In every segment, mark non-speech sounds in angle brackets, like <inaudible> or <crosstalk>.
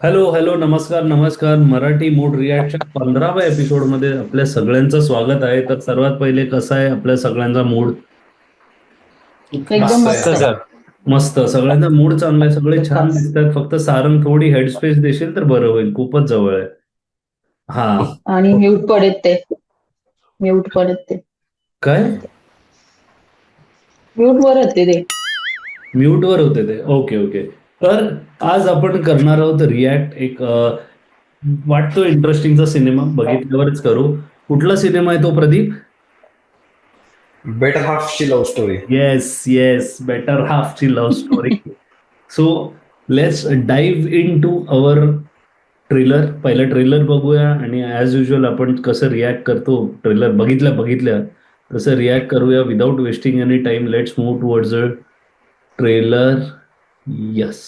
Hello hello नमस्कार नमस्कार. Marathi mood रिॲक्टच्या पंधराव्या एपिसोडमध्ये आपल्या सगळ्यांचं स्वागत आहे. तर सर्वात पहिले कसा आहे आपल्या सगळ्यांचा मूड एकदम मस्त. आहे. मस्त सगळ्यांचा मूड चांगला आहे. सगळे छान दिसतात. फक्त सारंग थोडी हेडस्पेस देशील तर बरं होईल. खूपच जवळ आहे. हा. आणि म्यूट पण आहेत ते. म्यूट पण आहेत ते. काय? म्यूट वर आहेत ते. ते म्यूट वर होते ते. ओके ओके तर आज आपण करणार आहोत रिॲक्ट एक वाटतो इंटरेस्टिंगचा सिनेमा. बघितल्यावरच करू. कुठला सिनेमा आहे तो Pradeep? Better हाफची love story yes yes better हाफची love story so let's dive into our trailer पहिलं ट्रेलर बघूया आणि ॲज युजल आपण कसं रिॲक्ट करतो. ट्रेलर बघितल्या बघितल्या. तसं रिॲक्ट करूया without wasting any time let's move towards a trailer yes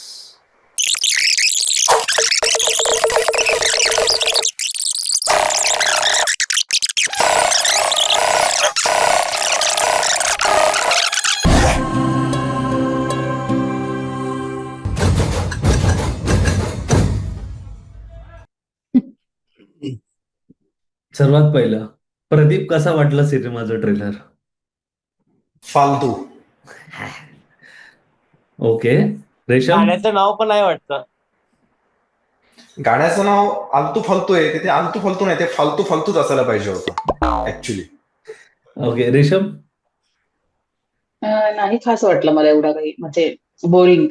सर्वात पहिलं प्रदीप कसा वाटला सिनेमाचं ट्रेलर फालतू. ओके रेशम? गाण्याचं नाव पण आहे वाटतं. गाण्याचं नाव आलतू फालतू आहे ते आलतू फालतू नाही ते फालतू फालतूच असायला पाहिजे होतं ऍक्च्युली ओके रेशम? अं, नाही खास वाटलं मला एवढा काही म्हणजे बोरिंग.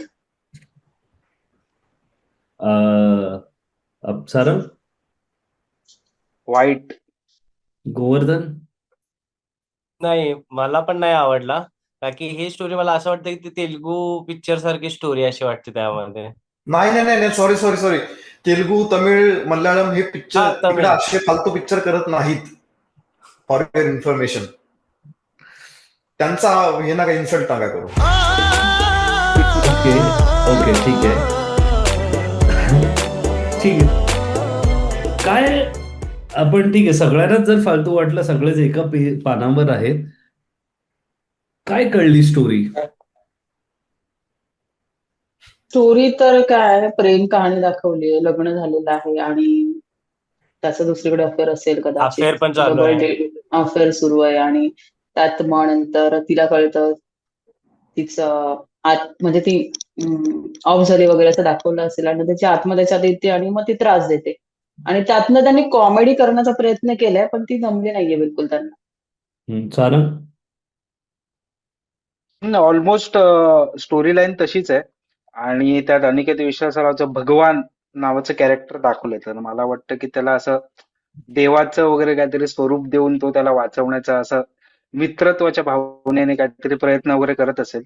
अं, सारंग वाईट. गोवर्धन? नाही मला पण नाही आवडला. कारण की ही स्टोरी मला असं वाटतं की ती तेलुगू पिक्चर सारखी स्टोरी अशी वाटते त्यामध्ये. नाही नाही नाही sorry sorry sorry Telugu Tamil Malayalam हे हा, पिक्चर तमिळ. तिकडे असे फालतू पिक्चर करत नाहीत. फॉर युअर इन्फॉर्मेशन त्यांचा हे ना काही इन्सल्ट नका करू. ओके ओके ठीक आहे. ठीक आहे. काय? आपण ठीक आहे. सगळ्यांनाच जर फालतू वाटलं सगळेच एका पे- पानावर आहेत. काय कळली स्टोरी स्टोरी तर काय प्रेम कहाणी दाखवली आहे लग्न झालेलं आहे आणि त्याचं दुसरीकडे अफेअर असेल कदाचित. अफेअर पण चालू आहे. अफेअर सुरू आहे आणि त्यात मग नंतर तिला कळतं तिचं आत म्हणजे ती ऑफ झाली वगैरे असं दाखवलं असेल आणि त्याची आत्महत्याच्यात येते आणि मग ती त्रास देते. आणि त्यातनं त्यांनी कॉमेडी करण्याचा प्रयत्न केलाय पण ती जमली नाहीये बिलकुल त्यांना. ऑलमोस्ट स्टोरी लाईन तशीच आहे. आणि त्यात अनिकेत विश्वासरावचं भगवान नावाचं कॅरेक्टर दाखवलंय. तर मला वाटतं की त्याला असं देवाचं वगैरे काहीतरी स्वरूप देऊन तो त्याला वाचवण्याचा असं मित्रत्वाच्या भावनेने काहीतरी प्रयत्न वगैरे करत असेल.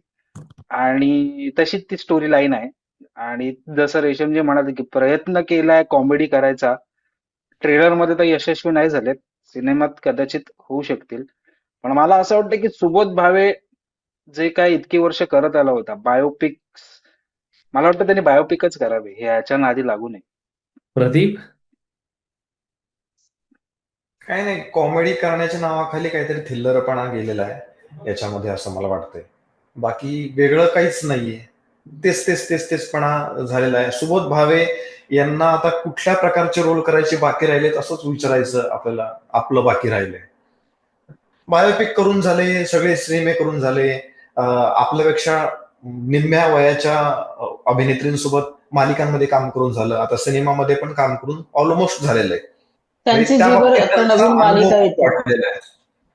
आणि तशीच ती स्टोरी लाईन आहे. आणि जसं रेशमजी म्हणाले की प्रयत्न केलाय कॉमेडी करायचा. ट्रेलरमध्ये तर यशस्वी नाही झालेत. सिनेमात कदाचित होऊ शकतील. पण मला असं वाटतं की सुबोध भावे जे काय इतकी वर्ष करत आला होता बायोपिक मला वाटतं त्यांनी बायोपिकच करावे हे याच्या नादी लागू नये. प्रदीप? काय नाही कॉमेडी करण्याच्या नावाखाली काहीतरी थिल्लरपणा गेलेला आहे याच्यामध्ये असं मला वाटतंय. बाकी वेगळं काहीच नाहीये. तेच तेच तेच तेचपणा झालेला आहे. सुबोध भावे यांना आता कुठल्या प्रकारचे रोल करायचे बाकी राहिलेत असंच विचारायचं आपल्याला आपलं बाकी राहिलंय. बायोपिक करून झाले सगळे सिनेमे करून झाले. आपल्यापेक्षा निम्म्या वयाच्या अभिनेत्रींसोबत मालिकांमध्ये काम करून झालं. आता सिनेमामध्ये पण काम करून ऑलमोस्ट झालेलं आहे.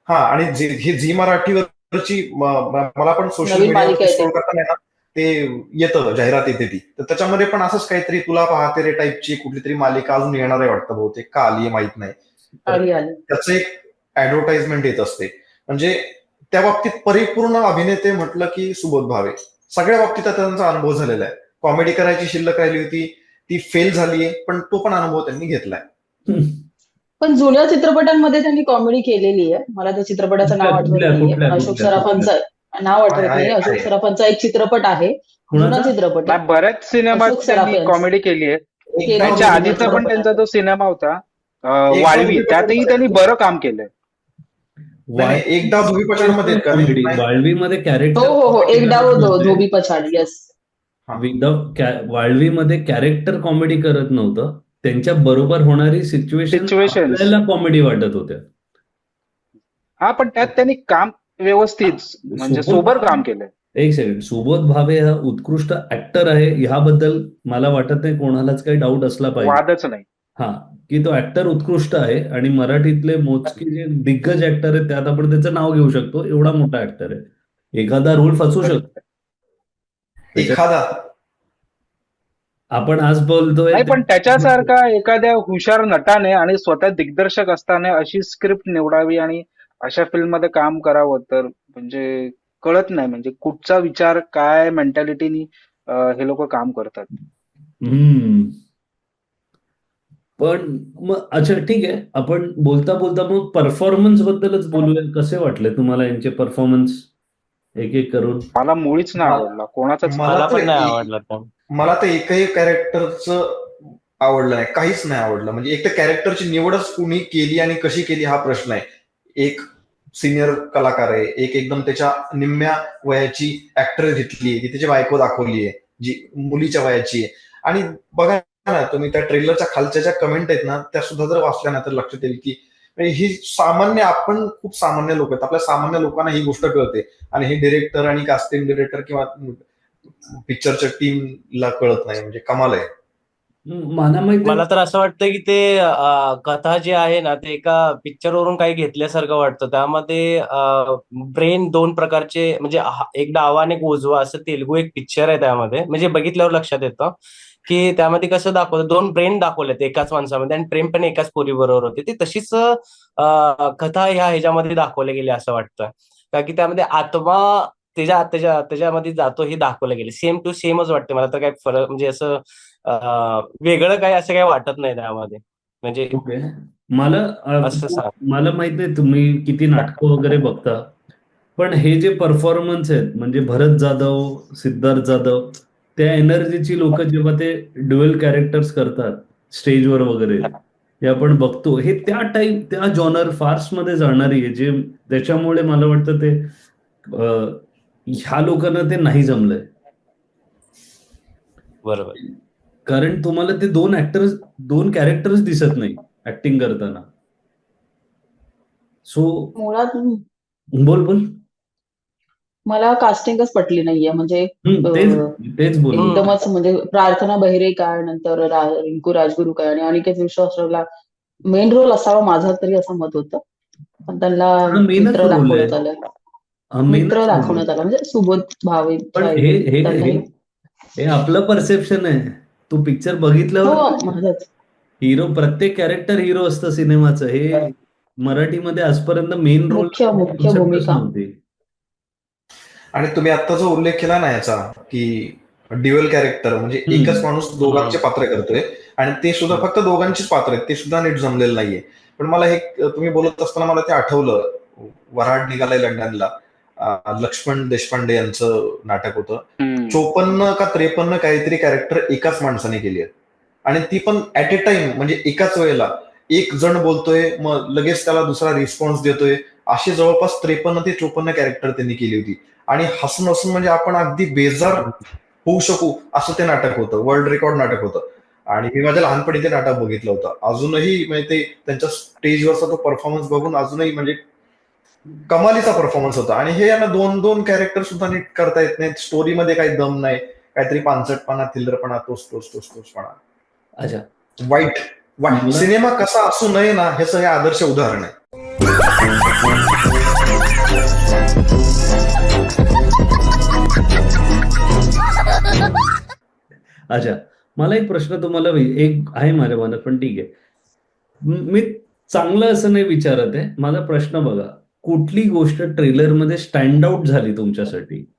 हा आणि ही झी मराठीवरची मला पण सोशल करताना ना, ते येतं जाहिरात येते ती. तर त्याच्यामध्ये पण असंच काहीतरी तुला पाहते रे टाईपची कुठली तरी मालिका अजून येणार आहे वाटतं बहुतेक. का आली माहीत नाही. त्याचं एक ऍडव्हर्टाइजमेंट येत असते. म्हणजे त्या बाबतीत परिपूर्ण अभिनेते म्हटलं की सुबोध भावे. सगळ्या बाबतीत आता त्यांचा अनुभव झालेला आहे. कॉमेडी करायची शिल्लक राहिली होती ती फेल झालीये पण तो पण अनुभव त्यांनी घेतलाय. पण जुन्या चित्रपटांमध्ये त्यांनी कॉमेडी केलेली आहे. मला त्या चित्रपटाचं नाव आठवत कुठल्या- अशोक सराफांचं नाव आठवत नाही अशोक. सराफांचा एक चित्रपट आहे. जुना चित्रपट आहे. नाही, बऱ्याच सिनेमात त्यांनी. कॉमेडी केली आहे. त्यांच्या आधीचा पण चित्रपट त्यांचा. जो सिनेमा होता वाळवी त्यातही त्यांनी बरं काम केलंय. एकदा धोबी पछाडमध्ये कॉमेडी वाळवीमध्ये हो कॅरेक्टर हो हो एक डाव धो धोबी पछाड येस हा. विदाउट वाळवीमध्ये कॅरेक्टर कॉमेडी करत नव्हतं. त्यांच्या बरोबर होणारी सिच्युएशन कॉमेडी वाटत होत्या. हा पण त्यात त्यांनी काम व्यवस्थित म्हणजे सोबत- सोबर काम केलंय. एक सेकंड सुबोध भावे हा उत्कृष्ट ऍक्टर आहे. ह्याबद्दल मला वाटत नाही कोणालाच काही डाऊट असला पाहिजे. वादच नाही. हा की तो ऍक्टर उत्कृष्ट आहे आणि मराठीतले मोजके जे दिग्गज ऍक्टर आहेत त्यात आपण त्याचं नाव घेऊ शकतो. एवढा मोठा ऍक्टर आहे. एखादा रोल फसू शकतो. एखादा. आपण आज बोलतोय नाही पण त्याच्यासारखा एखाद्या हुशार नटाने आणि स्वतः दिग्दर्शक असताना अशी स्क्रिप्ट निवडावी आणि अशा फिल्ममध्ये काम करावं तर म्हणजे कळत नाही. म्हणजे कुठचा विचार काय मेंटॅलिटीनी हे लोक काम करतात. हम्म. पण मग अच्छा ठीक आहे. आपण बोलता बोलता मग परफॉर्मन्स बद्दलच बोलूया. कसे वाटले तुम्हाला यांचे परफॉर्मन्स एक एक करून. मला मुळीच नाही आवडला. कोणाचाच मला पण नाही आवडला तो. मला तर एकही कॅरेक्टरचं आवडलं नाही. काहीच नाही आवडलं. म्हणजे एक तर कॅरेक्टरची निवडच कुणी केली आणि कशी केली हा प्रश्न आहे. एक सिनियर कलाकार आहे. एक एकदम त्याच्या निम्म्या वयाची ऍक्टर घेतली आहे ती त्याची बायको दाखवली आहे जी मुलीच्या वयाची आहे. आणि बघा ना तुम्ही त्या ट्रेलरच्या खालच्या ज्या कमेंट आहेत ना त्या सुद्धा जर वाचल्या ना तर लक्षात येईल की म्हणजे ही सामान्य आपण खूप सामान्य लोक आहेत. आपल्या सामान्य लोकांना ही गोष्ट कळते. आणि हे डिरेक्टर आणि कास्टिंग डिरेक्टर किंवा पिक्चरच्या टीमला कळत नाही. म्हणजे कमाल आहे. मला तर असं वाटतं की ते कथा जी आहे ना ते एका पिक्चर वरून काही घेतल्यासारखं वाटतं. त्यामध्ये ब्रेन दोन प्रकारचे म्हणजे हा- एक डावा आणि एक उजवा असं तेलगू एक पिक्चर आहे त्यामध्ये. म्हणजे बघितल्यावर लक्षात येतं. की त्यामध्ये कसं दाखवतं दोन ब्रेन दाखवलेत एकाच माणसामध्ये आणि प्रेम पण एकाच पोरी बरोबर होते. ते तशीच कथा ह्या ह्याच्यामध्ये दाखवले गेली असं वाटतं. कारण की त्यामध्ये आत्मा त्याच्या त्याच्या त्याच्यामध्ये जातो हे दाखवलं गेले. सेम टू सेमच वाटते. मला तर काय फरक म्हणजे असं वेगळं काही असं काही वाटत नाही त्यामध्ये. म्हणजे मला असं. मला माहीत नाही तुम्ही किती नाटकं वगैरे बघता. पण हे जे परफॉर्मन्स आहेत म्हणजे भरत जाधव सिद्धार्थ जाधव त्या एनर्जीची लोक जेव्हा ते ड्युएल कॅरेक्टर्स करतात स्टेजवर वगैरे हे. आपण बघतो. हे त्या टाईप त्या जॉनर फार्समध्ये जाणारी आहे जे त्याच्यामुळे मला वाटतं ते ह्या लोकांना ते नाही जमलंय. बरोबर. कारण तुम्हाला ते दोन ऍक्टर्स दोन कॅरेक्टर्स दिसत नाही ऍक्टिंग करताना. सो मुळात बोल बोल. मला कास्टिंगच पटली नाहीये. म्हणजे तेच. एकदमच म्हणजे प्रार्थना बहिरे काय नंतर रिंकू राजगुरू काय आणि अनिकेत विश्वासरावला मेन रोल असावा माझं तरी असं मत होतं. पण त्यांना हा, मित्र. दाखवण्यात आलं. हा, मित्र दाखवण्यात आलं. म्हणजे सुबोध भावे पण हे हे हे हे आपलं परसेप्शन आहे. तू पिक्चर हो बघितल्यावर माझंच. हिरो प्रत्येक कॅरेक्टर हिरो असतं सिनेमाचं. हे मराठीमध्ये आजपर्यंत मेन रोल मुख्य भूमिका. नव्हती. आणि तुम्ही आता जो उल्लेख केला ना याचा की ड्युअल कॅरेक्टर म्हणजे. एकच माणूस दोघांचे पात्र करतोय आणि ते सुद्धा फक्त दोघांचीच पात्र आहेत ते सुद्धा नीट जमलेलं नाहीये. पण मला हे तुम्ही बोलत असताना मला ते आठवलं वराड निघालाय लंडनला. लक्ष्मण देशपांडे यांचं नाटक होतं. चोपन्न का त्रेपन्न काहीतरी कॅरेक्टर एकाच माणसाने केली आहेत. आणि ती पण ऍट ए टाइम म्हणजे एकाच वेळेला एक जण बोलतोय मग लगेच त्याला दुसरा रिस्पॉन्स देतोय. अशी जवळपास त्रेपन्न ते चोपन्न कॅरेक्टर त्यांनी केली होती. आणि हसून हसून म्हणजे आपण अगदी बेजार होऊ शकू असं ते नाटक होतं. वर्ल्ड रेकॉर्ड नाटक होतं. आणि मी माझ्या लहानपणी ते नाटक बघितलं होतं. अजूनही म्हणजे ते त्यांच्या स्टेजवरचा तो परफॉर्मन्स बघून अजूनही म्हणजे कमालीचा परफॉर्मन्स होता. आणि हे यांना दोन दोन कॅरेक्टर सुद्धा नीट करता येत नाहीत. स्टोरीमध्ये काही दम नाही. काहीतरी पानसटपणा थिल्लरपणा तोच तोच तोच तोचपणा अच्छा. वाईट वाईट मला- सिनेमा कसा असू नये ना हे सगळे आदर्श उदाहरण आहे. अच्छा मला एक प्रश्न तुम्हाला एक आहे माझ्या मनात पण ठीक आहे. म- मी चांगलं असं नाही विचारत आहे. माझा प्रश्न बघा कुठली गोष्ट ट्रेलरमध्ये स्टँड आउट झाली तुमच्यासाठी?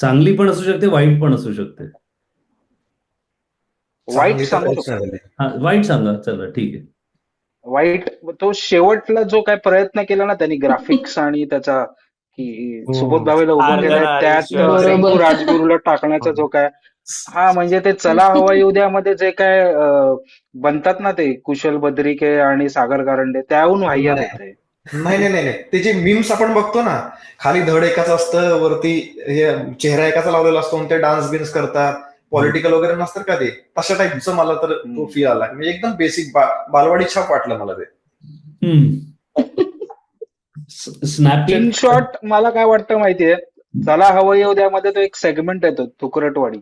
चांगली पण असू शकते वाईट पण असू शकते. वाईट चांगली तर सांगू काहीच नाही झाली. हा वाईट सांगा चला ठीक आहे. वाईट तो शेवटला जो काय प्रयत्न केला ना त्यांनी <laughs> ग्राफिक्स आणि त्याचा की हो. सुबोध भावेला उभं केलंय त्यात राजगुरूला टाकण्याचा जो काय हा म्हणजे ते चला हवा <laughs> येऊ द्यामध्ये जे काय बनतात ना ते कुशल बद्रिके आणि सागर कारंडे त्याहून वाह्यात होते नाही नाही नाही नाही. ते जे मीम्स आपण बघतो ना खाली धड एकाच असतं वरती हे चेहरा एकाचा लावलेला असतो आणि ते डान्स बिन्स करतात. पॉलिटिकल वगैरे नसतं का ते? तशा टाईपचं मला तर तो फील आला. म्हणजे एकदम बेसिक बालवाडी छाप वाटलं मला ते. इन स्नॅपचॅट शॉर्ट मला काय वाटतं माहितीये? चला हवं येऊ द्यामध्ये तो एक सेगमेंट येतो तुकरटवाडी.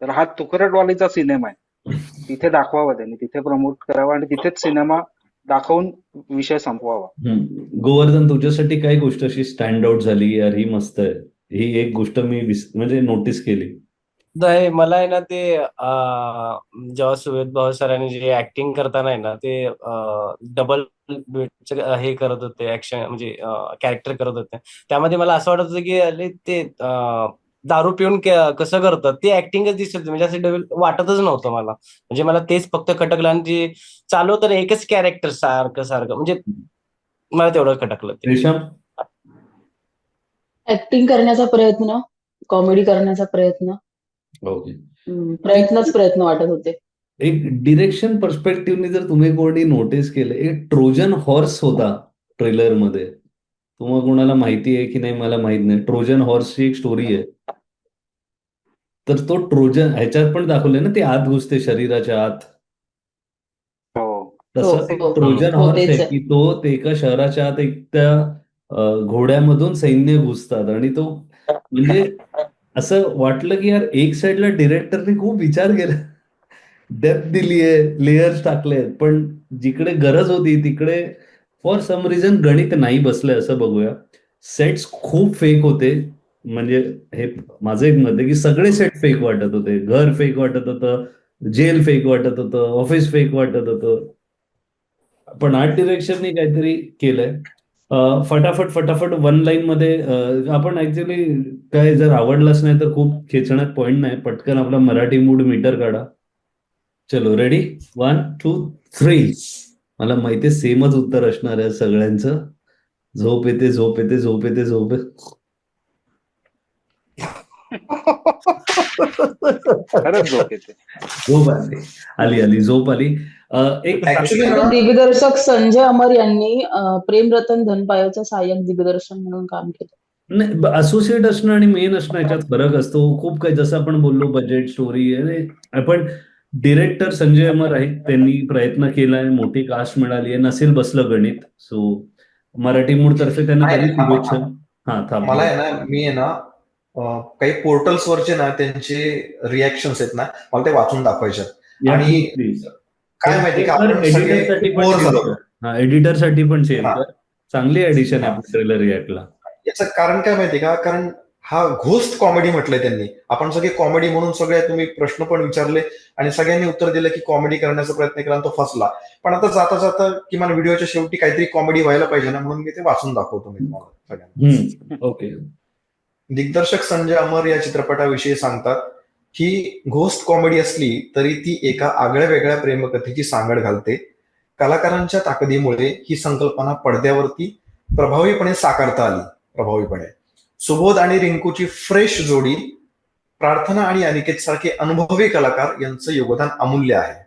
तर हा तुकरटवाडीचा सिनेमा आहे. तिथे दाखवावा त्यांनी तिथे प्रमोट करावा आणि तिथेच सिनेमा दाखवून विषय संपवावा. गोवर्धन तुझ्यासाठी काय गोष्ट अशी स्टँड आउट झाली यार ही मस्त आहे. ही एक गोष्ट मी म्हणजे नोटीस केली. नाही मला आहे ना ते अं, जेव्हा सुवेद भाऊ सरांनी जे ऍक्टिंग करताना आहे ना ते डबल हे करत होते ऍक्शन म्हणजे कॅरेक्टर करत होते. त्यामध्ये मला असं वाटत होतं की अरे ते अं, दारू पिऊन क- कसं करतात? ते ऍक्टिंगच दिसत होती. म्हणजे असं डबल वाटतच नव्हतं मला. म्हणजे मला तेच फक्त खटकलं आणि जे चालू होतं ना एकच कॅरेक्टर सारखं सारखं. म्हणजे मला तेवढं खटकलं ते. रेशम? ऍक्टिंग करण्याचा प्रयत्न कॉमेडी करण्याचा प्रयत्न. ओके. प्रयत्नच प्रयत्न वाटत होते. एक डिरेक्शन पर्स्पेक्टिव्हने जर तुम्ही कोणी नोटीस केलं एक ट्रोजन हॉर्स होता ट्रेलरमध्ये. तुम्हाला कोणाला माहिती आहे की नाही मला माहीत नाही. ट्रोजन हॉर्सची एक स्टोरी आहे. तर तो ट्रोजन ह्याच्यात पण दाखवलंय ना ते आत घुसते शरीराच्या आत. हो. हो, एक हो, ट्रोजन हो, हॉर्स आहे. की तो ते एका शहराच्या आत एक त्या घोड्यामधून सैन्य घुसतात. आणि तो म्हणजे असं वाटलं की यार एक साइडला डिरेक्टरने खूप विचार केला. डेप्थ दिलीये लेयर्स टाकले पण जिकडे गरज होती तिकडे फॉर सम रिझन गणित नाही बसलंय असं बघूया. सेट्स खूप फेक होते. म्हणजे हे माझं एक मत आहे की सगळे सेट फेक वाटत होते. घर फेक वाटत होतं जेल फेक वाटत होतं ऑफिस फेक वाटत होतं. पण आर्ट डिरेक्शनने काहीतरी केलंय. फटाफट फटाफट वन लाईन मध्ये आपण ऍक्च्युली काय जर आवडलाच नाही तर खूप खेचण्यात पॉइंट नाही. पटकन आपला मराठी मूड मीटर काढा. चलो रेडी वन टू थ्री मला माहिती सेमच उत्तर असणार आहे सगळ्यांचं. झोप येते झोप येते झोप येते झोप येते. खरंच झोप येते झोप आली. आली आली झोप आली. एक दिग्दर्शक संजय अमर यांनी प्रेमरतन धनपायाचं सहाय्यक दिग्दर्शन म्हणून काम केलं. नाही असोसिएट असणं आणि मेन असणं याच्यात फरक असतो. खूप काही जसं आपण बोललो बजेट स्टोरी आपण डिरेक्टर संजय अमर आहेत. त्यांनी प्रयत्न केलाय मोठी कास्ट मिळाली आहे. नसेल बसलं गणित. सो मराठी मूड तर्फे त्यांना शुभेच्छा. हा थांब. मला आहे ना मी आहे ना काही पोर्टल्स वरचे ना त्यांचे रिॲक्शन्स आहेत ना मला ते वाचून दाखवायचे आणि. काय माहिती का एडिटरसाठी पण चांगली एडिशन आहे. ट्रेलर रिॲक्टला याचं कारण काय माहिती का कारण हा घोस्ट कॉमेडी म्हटलंय त्यांनी. आपण सगळे कॉमेडी म्हणून सगळे तुम्ही प्रश्न पण विचारले आणि सगळ्यांनी उत्तर दिलं की कॉमेडी करण्याचा प्रयत्न केला आणि तो फसला. पण आता जाता जाता किमान व्हिडिओच्या शेवटी काहीतरी कॉमेडी व्हायला पाहिजे ना म्हणून मी ते वाचून दाखवतो मी तुम्हाला सगळ्यांना. ओके दिग्दर्शक संजय अमर या चित्रपटाविषयी सांगतात ही घोस्ट कॉमेडी असली तरी ती एका आगळ्या वेगळ्या प्रेमकथेची सांगड घालते. कलाकारांच्या ताकदीमुळे ही संकल्पना पडद्यावरती प्रभावीपणे साकारता आली. प्रभावीपणे. सुबोध आणि रिंकूची फ्रेश जोडी प्रार्थना आणि अनिकेत सारखे अनुभवी कलाकार यांचं योगदान अमूल्य आहे.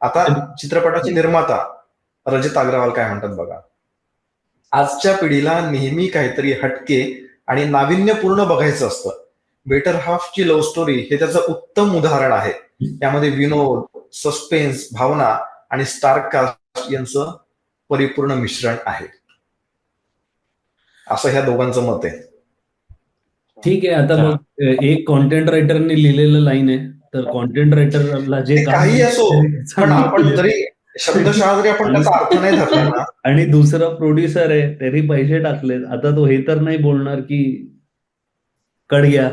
आता चित्रपटाचे निर्माता रजत अग्रवाल काय म्हणतात बघा? आजच्या पिढीला नेहमी काहीतरी हटके आणि नाविन्यपूर्ण बघायचं असतं. बेटर हाफची लव्ह स्टोरी हे त्याचं उत्तम उदाहरण आहे. यामध्ये विनोद सस्पेन्स भावना आणि स्टार कास्ट यांचं परिपूर्ण मिश्रण आहे. असं ह्या दोघांचं मत आहे. ठीक आहे आता मग एक कॉन्टेंट रायटरने लिहिलेलं लाईन आहे. तर कॉन्टेंट रायटरला जे काही असो पण आपण जरी शब्दशः जरी आपण त्याचा अर्थ नाही धरला ना. आणि दुसरा प्रोड्युसर आहे त्यांनी पैसे टाकले आता तो हे तर नाही बोलणार की कड घ्या.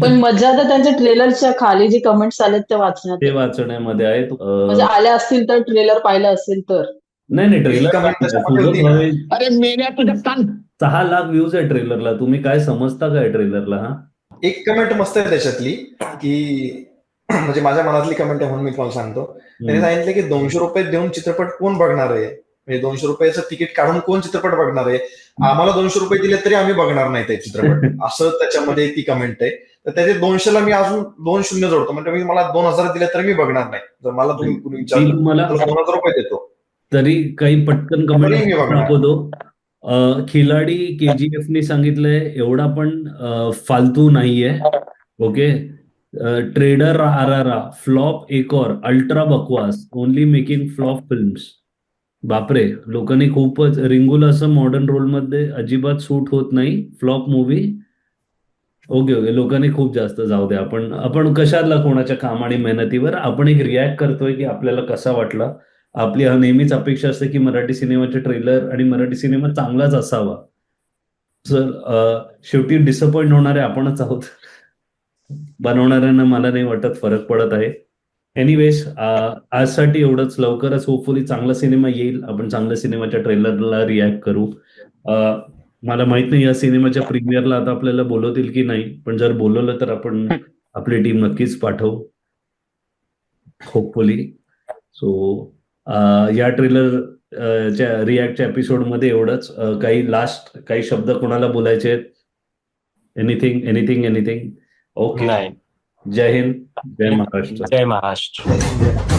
पण मजा तर त्यांच्या ट्रेलरच्या खाली जे कमेंट्स आलेत ते वाचण्यात. ते वाचण्यामध्ये आहे म्हणजे आल्या असतील तर ट्रेलर पाहिलं असेल तर. नाही नाही ट्रेलर. अरे मेल्या तुझ्या कान. सहा लाख व्ह्यूज आहे ट्रेलरला तुम्ही काय समजता काय ट्रेलरला हा? एक कमेंट मस्त आहे त्याच्यातली की म्हणजे माझ्या मनातली कमेंट आहे म्हणून मी तुम्हाला सांगतो. त्यांनी सांगितलं की दोनशे रुपये देऊन चित्रपट कोण बघणार आहे? म्हणजे दोनशे रुपयाचं तिकीट काढून कोण चित्रपट बघणार आहे? आम्हाला दोनशे रुपये दिले तरी आम्ही बघणार नाही ते चित्रपट. <laughs> असं त्याच्यामध्ये ती कमेंट आहे. तर त्याचे दोनशेला मी अजून दोन शून्य जोडतो. म्हणजे मी मला दोन हजार दिले तरी मी बघणार नाही. जर मला तुम्ही दोन हजार रुपये देतो. तरी काही पटकन कमेंट खिलाडी केजीएफ ने सांगितलंय एवढा पण फालतू नाहीये. ओके? ट्रेडर आरारा फ्लॉप एक और अल्ट्रा बकवास ओनली मेकिंग फ्लॉप फिल्म्स बापरे लोकांनी खूपच रिंगुल असं मॉडर्न रोलमध्ये अजिबात सूट होत नाही. फ्लॉप मूवी ओके ओके लोकांनी खूप जास्त जाऊ दे आपण आपण कशाला कोणाच्या काम आणि मेहनतीवर आपण एक रिॲक्ट करतोय की आपल्याला कसा वाटला? आपली हा नेहमीच अपेक्षा असते की मराठी सिनेमाचे ट्रेलर आणि मराठी सिनेमा चांगलाच असावा. सर शेवटी डिसअपॉइंट होणारे आपणच आहोत. बनवणाऱ्यांना मला नाही वाटत फरक पडत आहे. एनिवेज आजसाठी एवढंच. लवकरच होपफुली चांगला सिनेमा येईल. आपण चांगल्या सिनेमाच्या ट्रेलरला रिॲक्ट करू. मला माहीत नाही या सिनेमाच्या प्रीमियरला आता आपल्याला बोलवतील की नाही. पण जर बोलवलं तर आपण आपली टीम नक्कीच पाठवू. होपफुली सो या ट्रेलर च्या रिॲक्टच्या एपिसोडमध्ये एवढंच. काही लास्ट काही शब्द कोणाला बोलायचे आहेत? एनिथिंग एनिथिंग एनिथिंग ओके नाही जय हिंद जय महाराष्ट्र जय महाराष्ट्र